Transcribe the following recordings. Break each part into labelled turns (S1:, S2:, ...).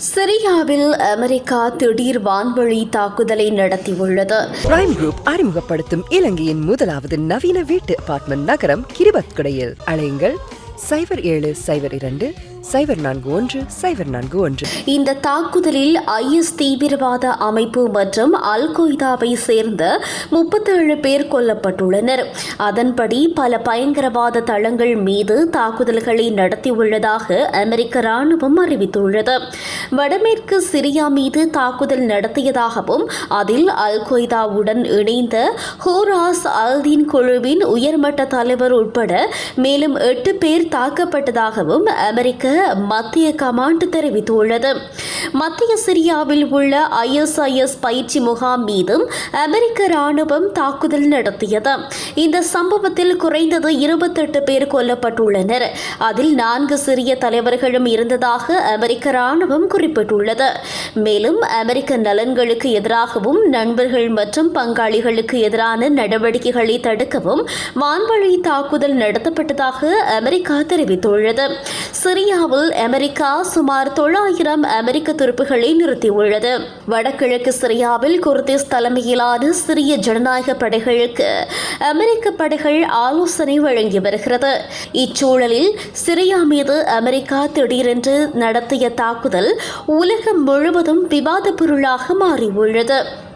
S1: சிரியாவில் அமெரிக்கா திடீர் வான்வழி தாக்குதலை நடத்தியுள்ளது.
S2: பிரைம் குரூப் அறிமுகப்படுத்தும் இலங்கையின் முதலாவது நவீன வீட்டு அபார்ட்மெண்ட் நகரம் கிரிபத்குடையில் அலையுங்கள். சைபர் ஏழு சைபர் இரண்டு சைபர் நான்கு ஒன்று சைபர் நான்கு ஒன்று.
S1: இந்த தாக்குதலில் ஐஎஸ் தீவிரவாத அமைப்பு மற்றும் அல் கொய்தாவை சேர்ந்த முப்பத்தேழு பேர் கொல்லப்பட்டுள்ளனர். அதன்படி பல பயங்கரவாத தளங்கள் மீது தாக்குதல்களை நடத்தியுள்ளதாக அமெரிக்க ராணுவம் அறிவித்துள்ளது. வடமேற்கு சிரியா மீது தாக்குதல் நடத்தியதாகவும் அதில் அல் கொய்தாவுடன் இணைந்த ஹோராஸ் அல்தீன் குழுவின் உயர்மட்ட தலைவர் உட்பட மேலும் எட்டு பேர் தாக்கப்பட்டதாகவும் அமெரிக்க மத்திய கமாண்ட் தெரிவித்துள்ளது. மத்திய சிரியாவில் உள்ள ஐஎஸ்ஐஎஸ் பயிற்சி முகாம் மீதும் அமெரிக்க ராணுவம் தாக்குதல் நடத்தியது. இந்த சம்பவத்தில் குறைந்தது இருபத்தெட்டு பேர் கொல்லப்பட்டுள்ளனர். அதில் நான்கு சிறிய தலைவர்களும் இருந்ததாக அமெரிக்க ராணுவம் குறிப்பிட்டுள்ளது. மேலும் அமெரிக்க நலன்களுக்கு எதிராகவும் நண்பர்கள் மற்றும் பங்காளிகளுக்கு எதிரான நடவடிக்கைகளை தடுக்கவும் வான்வழி தாக்குதல் நடத்தப்பட்டதாக அமெரிக்கா தெரிவித்துள்ளது. சிரியாவில் அமெரிக்கா சுமார் தொள்ளாயிரம் அமெரிக்க துருப்புகளை நிறுத்தியுள்ளது. வடகிழக்கு சிரியாவில் குர்திஸ் தலைமையிலான சிரிய ஜனநாயக படைகளுக்கு அமெரிக்க படைகள் ஆலோசனை வழங்கி வருகிறது. இச்சூழலில் சிரியா மீது அமெரிக்கா திடீரென்று நடத்திய தாக்குதல் உலகம் முழுவதும் விவாத பொருளாக மாறியுள்ளது.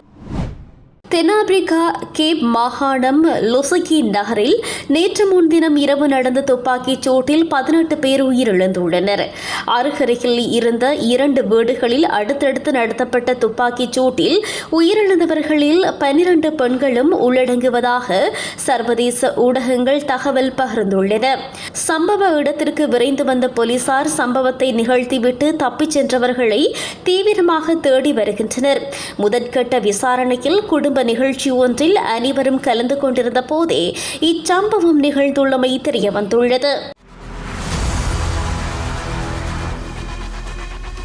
S1: தென்னாப்பிரிக்கா கேப் மாகாணம் லொசகி நகரில் நேற்று முன்தினம் இரவு நடந்த துப்பாக்கிச் சூட்டில் பதினெட்டு பேர் உயிரிழந்துள்ளனர். அருகருகில் இருந்த இரண்டு வீடுகளில் அடுத்தடுத்து நடத்தப்பட்ட துப்பாக்கிச் சூட்டில் உயிரிழந்தவர்களில் பனிரண்டு பெண்களும் உள்ளடங்குவதாக சர்வதேச ஊடகங்கள் தகவல் பகிர்ந்துள்ளன. சம்பவ இடத்திற்கு விரைந்து வந்த போலீசார் சம்பவத்தை நிகழ்த்திவிட்டு தப்பிச் சென்றவர்களை தீவிரமாக தேடி வருகின்றனர். முதற்கட்ட விசாரணையில் குடும்ப நிகழ்ச்சி ஒன்றில் அனைவரும் கலந்து கொண்டிருந்த போதே இச்சம்பவம் நிகழ்ந்துள்ளமை தெரியவந்துள்ளது.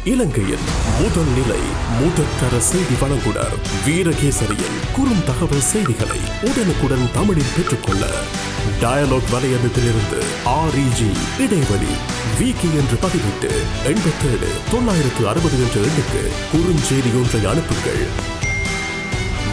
S3: இலங்கையின் முதல் நிலை முதற்கர செய்தி வழங்குனர் வீரகேசரியின் குறும் தகவல் செய்திகளை உடனுக்குடன் தமிழில் பெற்றுக்கொள்ள டயலாக் வலையமைப்பிலிருந்து ஆர்இஜி இடைவெளி விகி என்று பதிவிட்டு எண்பத்தேழு தொள்ளாயிரத்து அறுபது என்ற எண்ணுக்கு குறுஞ்செய்தி ஒன்றை அனுப்புங்கள்.